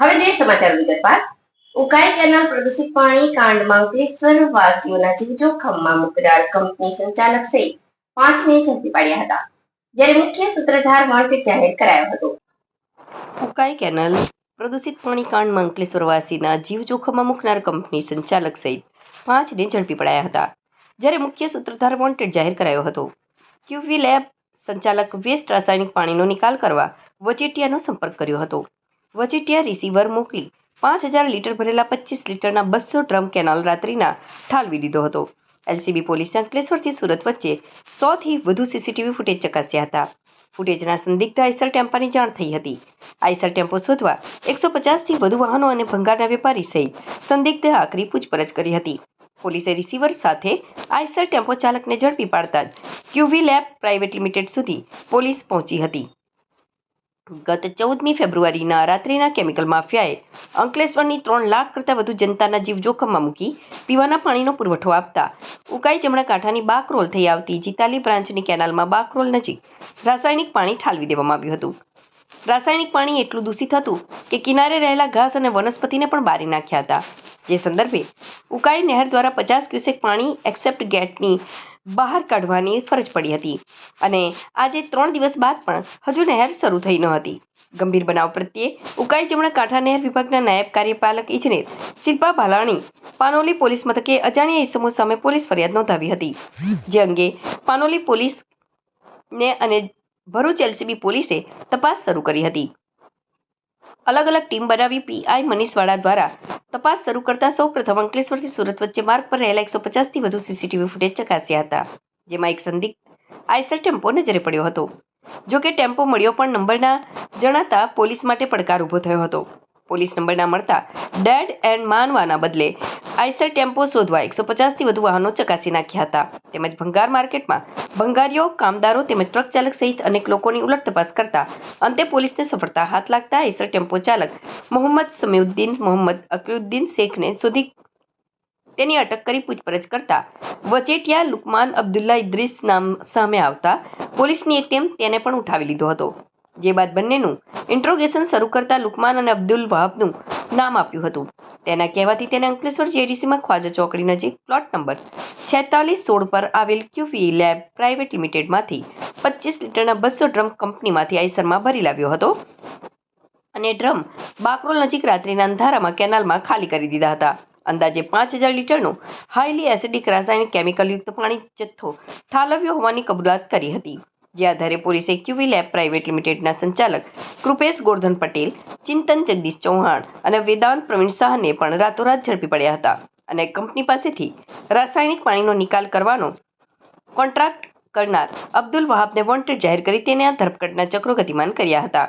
હવે જે સમાચાર વિગતવાર. ઉકાઈ કેનાલ પ્રદૂષિત પાણી કાંડમાં અંકલેશ્વર વાસીઓના જીવ જોખમમાં મુકનાર કંપની સંચાલક સહિત પાંચને ઝડપી પાડ્યા હતા. જ્યારે મુખ્ય સૂત્રધાર વોન્ટેડ જાહેર કરાયો હતો. ઉકાઈ કેનાલ પ્રદૂષિત પાણી કાંડમાં અંકલેશ્વરવાસીના જીવ જોખમમાં મૂકનાર કંપની સંચાલક સહિત પાંચને ઝડપી પડાયા હતા. જ્યારે મુખ્ય સૂત્રધાર વોન્ટેડ જાહેર કરાયો હતો. ક્યુવી લેબ સંચાલક વેસ્ટ રાસાયણિક પાણીનો નિકાલ કરવા વચેટિયાનો સંપર્ક કર્યો હતો. વચેટિયા રિસીવર મોકલી પાંચ હજાર લીટર ભરેલા પચીસ લીટરના બસો ડ્રમ કેનાલ રાત્રિના ઠાલવી દીધો હતો. એલસીબી પોલીસે અંકલેશ્વરથી સુરત વચ્ચે સોથી વધુ સીસીટીવી ફૂટેજ ચકાસ્યા હતા. ફૂટેજના સંદિગ્ધ આઈસર ટેમ્પાની જાણ થઈ હતી. આઈસર ટેમ્પો શોધવા એકસો પચાસથી વધુ વાહનો અને ભંગારના વેપારી સહિત સંદિગ્ધ આકરી પૂછપરછ કરી હતી. પોલીસે રિસીવર સાથે આઈસર ટેમ્પો ચાલકને ઝડપી પાડતા જ ક્યુવી લેબ પ્રાઇવેટ લિમિટેડ સુધી પોલીસ પહોંચી હતી. ગત ચૌદમી ફેબ્રુઆરીના રાત્રિના કેમિકલ માફિયાએ અંકલેશ્વરની ત્રણ લાખ કરતાં વધુ જનતાના જીવ જોખમમાં મૂકી પીવાના પાણીનો પુરવઠો આપતા ઉકાઈ જમણા કાંઠાની બાકરોલ થઈ આવતી જીતાલી બ્રાન્ચની કેનાલમાં બાકરોલ નજીક રાસાયણિક પાણી ઠાલવી દેવામાં આવ્યું હતું. રાસાયણિક પાણી એટલું દૂષિત હતું કે કિનારે રહેલા ઘાસ અને વનસ્પતિને પણ બારી નાખ્યા હતા. જે સંદર્ભે ઉકાઈ નહેર દ્વારા પચાસ ક્યુસેક પાણી એક્સેપ્ટ ગેટની બહાર કાઢવાની ફરજ પડી હતી. અને આજે ત્રણ દિવસ બાદ પણ હજુ નહેર શરૂ થઈ ન હતી. ગંભીર બનાવ પ્રત્યે ઉકાઈ જમણા કાંઠા નહેર વિભાગના નાયબ કાર્યપાલક ઇજનેર શિલ્પા ભાલાણી પાનોલી પોલીસ મથકે અજાણ્યા ઇસમો સામે પોલીસ ફરિયાદ નોંધાવી હતી. જે અંગે પાનોલી પોલીસ ને અને ભરૂચ એલસીબી પોલીસે તપાસ શરૂ કરી હતી. અલગ અલગ ટીમ બનાવી પીઆઈ મનીષવાળા દ્વારા તપાસ શરૂ કરતા સૌ પ્રથમ અંકલેશ્વરથી સુરત વચ્ચે માર્ગ પર રહેલા એકસો પચાસથી વધુ સીસીટીવી ફૂટેજ ચકાસ્યા હતા, જેમાં એક સંદિગ્ધ આઈસર ટેમ્પો નજરે પડ્યો હતો. જો કે ટેમ્પો મળ્યો પણ નંબરના જણાતા પોલીસ માટે પડકાર ઊભો થયો હતો. પોલીસ નંબર ના મળતા ડેડ એન્ડ માનવાના બદલે આઈસર ટેમ્પો શોધવા એકસો પચાસથી વધુ વાહનો ચકાસી નાખ્યા હતા. તેમજ ભંગાર માર્કેટમાં ભંગારીઓ, કામદારો તેમજ ટ્રક ચાલક સહિત અનેક લોકોની ઉલટ તપાસ કરતા અંતે પોલીસને સફળતા હાથ લાગતા આઈસર ટેમ્પો ચાલક મોહમ્મદ સમીઉદ્દીન, મોહમ્મદ અકીઉદ્દીન શેખને શોધી તેની અટક કરી પૂછપરછ કરતા વચેટિયા લુકમાન અબ્દુલ્લા ઇદ્રીસ નામ સામે આવતા પોલીસની એક ટીમ તેને પણ ઉઠાવી લીધો હતો. જે બાદ બંનેનું ઇન્ટ્રોગેશન શરૂ કરતા લુકમાન અને અબ્દુલ વહાબનું નામ આપ્યું હતું. તેના કહેવાથી તેને અંકલેશ્વર જેડીસીમાં ખ્વાજા ચોકડી નજીક પ્લોટ નંબર છેતાલીસ સોળ પર આવેલ ક્યુવી લેબ પ્રાઇવેટ લિમિટેડમાંથી પચીસ લીટરના બસો ડ્રમ કંપનીમાંથી આઈસરમાં ભરી લાવ્યો હતો. અને ડ્રમ બાકરોલ નજીક રાત્રિના અંધારામાં કેનાલમાં ખાલી કરી દીધા હતા. અંદાજે પાંચ હજાર લીટરનું હાઈલી એસિડિક રાસાયણિક કેમિકલયુક્ત પાણી જથ્થો ઠાલવ્યો હોવાની કબૂલાત કરી હતી. જે આધારે પોલીસે ક્યુવી લેબ પ્રાઇવેટ લિમિટેડના સંચાલક કૃપેશ ગોરધન પટેલ, ચિંતન જગદીશ ચૌહાણ અને વેદાંત પ્રવીણ શાહને પણ રાતોરાત ઝડપી પડ્યા હતા અને કંપની પાસેથી રાસાયણિક પાણીનો નિકાલ કરવાનો કોન્ટ્રાક્ટ કરનાર અબ્દુલ વહાબને વોન્ટેડ જાહેર કરી તેને આ ધરપકડના ચક્રો ગતિમાન કર્યા હતા.